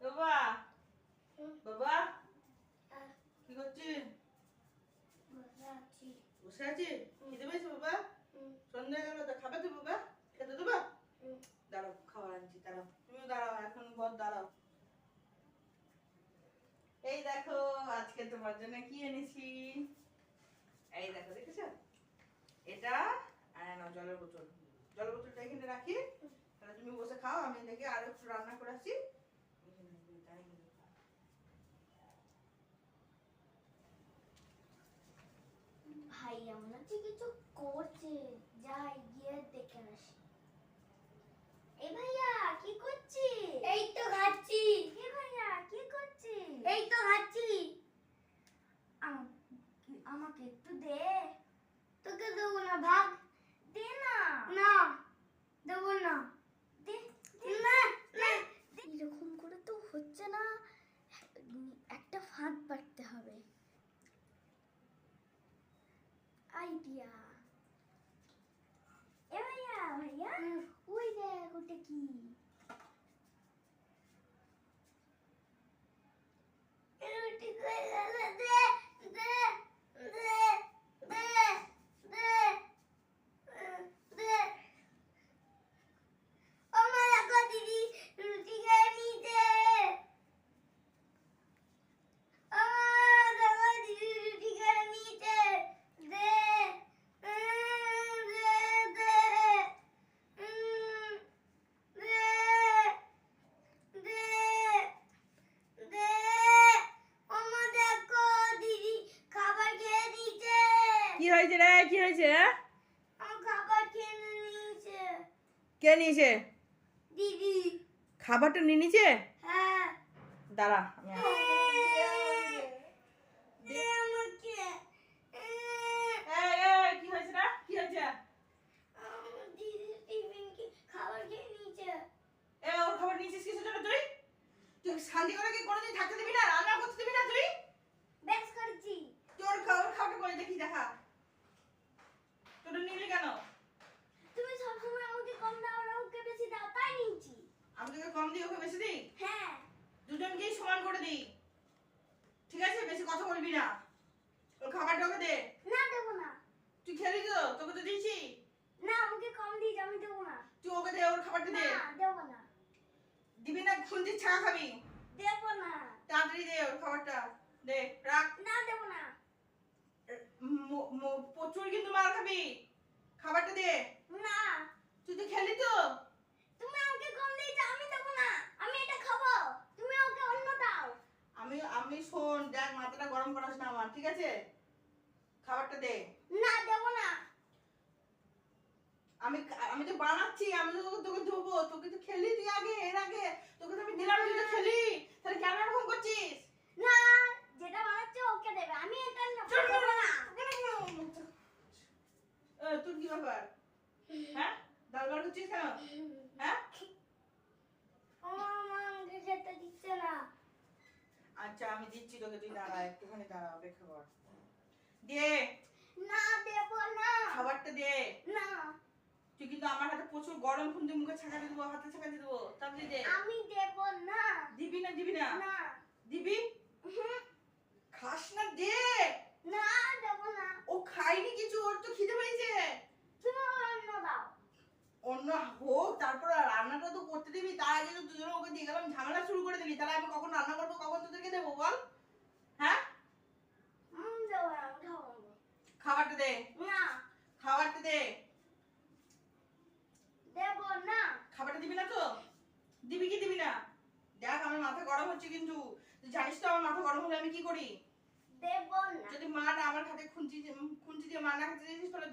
বাবা বাবা কি করছিস বসে আছিস খেতে পেয়েছ বাবা সন্ধ্যা গেল তো খাবে তো বাবা খেতে দেবো দাঁড়াও খাবার আনছি দাঁড়াও তুমিও দাঁড়াও এখন বর দাঁড়াও এই দেখো আজকে তোমার জন্য কি এনেছি? এই দেখো, দেখেছ? এটা আর জলের বোতল। জলের বোতলটা এখানে রাখি। তাহলে তুমি বসে খাও, আমি এটাকে আরও একটু রান্না করে আসি। Yeah. হয়েছে রে? কি হয়েছে? হ্যাঁ? কে নিয়েছে? দিদি। খাবারটা নিয়ে নিয়েছে? হ্যাঁ। দাঁড়া আমি আসছি। দে আমাকে এই, এই, কি হয়েছে না কি হয়েছে আমার দিদি টিফিন কি খাবার খেয়ে নিয়েছে এ ওর খাবার নিয়েছিস কিসের জন্য তুই তুই শান্তি করে কি কোনোদিন থাকতে দিবি না রান্না করতে দিবি না তুই ব্যাস করেছি তুই ওর খাবার খাবারটা করে দেখি দেখা তোর নিলি কেন তুমি সবসময় আমাকে কম দাও আর ওকে বেশি দাও তাই নিয়েছি আমি তোকে কম দিই ওকে বেশি দিই হ্যাঁ দুজনকেই সমান করে দিই। ঠিক আছে? বেশি কথা বলবি না। ওর খাবারটা ওকে দে। না দেবো না। তুই খেলি তো? তোকে তো দিয়েছি। না আমাকে কম দিয়েছে আমি দেবো না। তুই ওকে দে ওর খাবারটা দে। না দেবো না। দিবি না খুঁজি ছাড়া খাবি? দেবো না। তাড়াতাড়ি দে ওর খাবারটা। দে রাখ। না দেবো না। প্রচুর কিন্তু মার খাবি। খাবারটা দে। না। তুই তো খেলি তো তুমি আমাকে কম দিয়েছ আমি দেবো না আমি এটা খাব তুমি ওকে অন্য দাও আমি শোন দেখ মাথাটা গরম করাস না আমার ঠিক আছে? খাবারটা দে। না দেবো না। আমি আমি তো বানাচ্ছি আমি তো তোকে তোকে দেবো তোকে তো খেলি তুই আগে এর আগে। তোকে তো আমি দিলাম তুই তো খেলি। তাহলে কেন এরকম করছিস? না যেটা বানাচ্ছে ওকে দেবে আমি এটা নেব দেবো না। তোর কি ব্যাপার? হ্যাঁ? ডাল বার করছিস কেন? হ্যাঁ? ও মা আমাকে খেতে দিচ্ছে না। আচ্ছা আমি দিচ্ছি তোকে তুই দাঁড়া একটুখানি দাঁড়া অপেক্ষা কর দে। না দেবো না। খাবারটা দে। না। তুই কিন্তু আমার হাতে প্রচুর গরম খুন্তি মুখে ছাকাতে দেবো হাতে ছাকাতে দেবো তাড়াতাড়ি দে। আমি দেবো না। দিবি না দিবি না? না। দিবি? খাস না দে। না দেবো না। ও খাইনি কিছু ওর তো খিদে পেয়েছে। অন্য হোক তারপর রান্নাটা তো করতে দিবি তার আগে তো দুজনে ওকে দিয়ে গেলাম ঝামেলা শুরু করে দিলি তাহলে আমি কখন রান্না করব কখন তোদেরকে দেবো বল? হ্যাঁ। খাবারটা দে। না। খাবারটা দে। দেবো না। খাবারটা দিবি না তো? দিবি কি দিবি না? দেখ আমার মাথা গরম হচ্ছে কিন্তু। তুই জানিস তো আমার মাথা গরম হলে আমি কি করি? দেবো না। যদি মা না আমার হাতে খুঁজি খুঁজি দিয়ে মা না খেতে দিয়েছিস তাহলে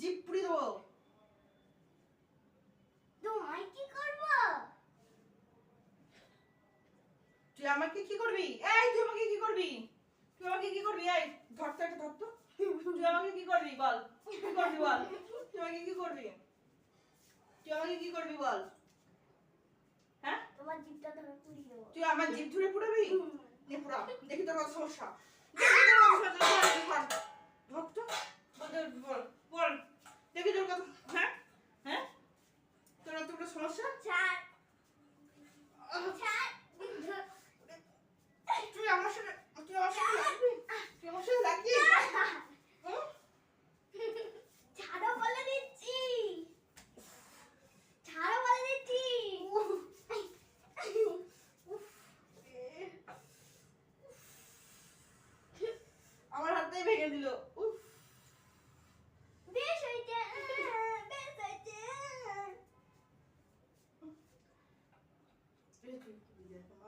জিপ পুড়ি দেবো তোমায় কি করব? তুই আমাকে কি করবি? এই তুই আমাকে কি করবি? তুই আমাকে কি করবি? এই ধর তো একটা ধর তো। তুই আমাকে কি করবি বল? কি করবি বল? তুই আমাকে কি করবি? তুই আমাকে কি করবি বল? হ্যাঁ? তোমার জিপটা ধরে পুড়ি দেবো। তুই আমার জিপ ধরে পুড়াবি? নে পুরা। দেখি তোর সমস্যা। দেখি তোর সমস্যা ধর তো। বল। world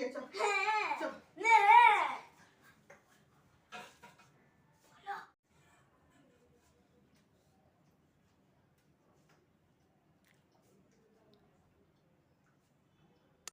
দিয়েছো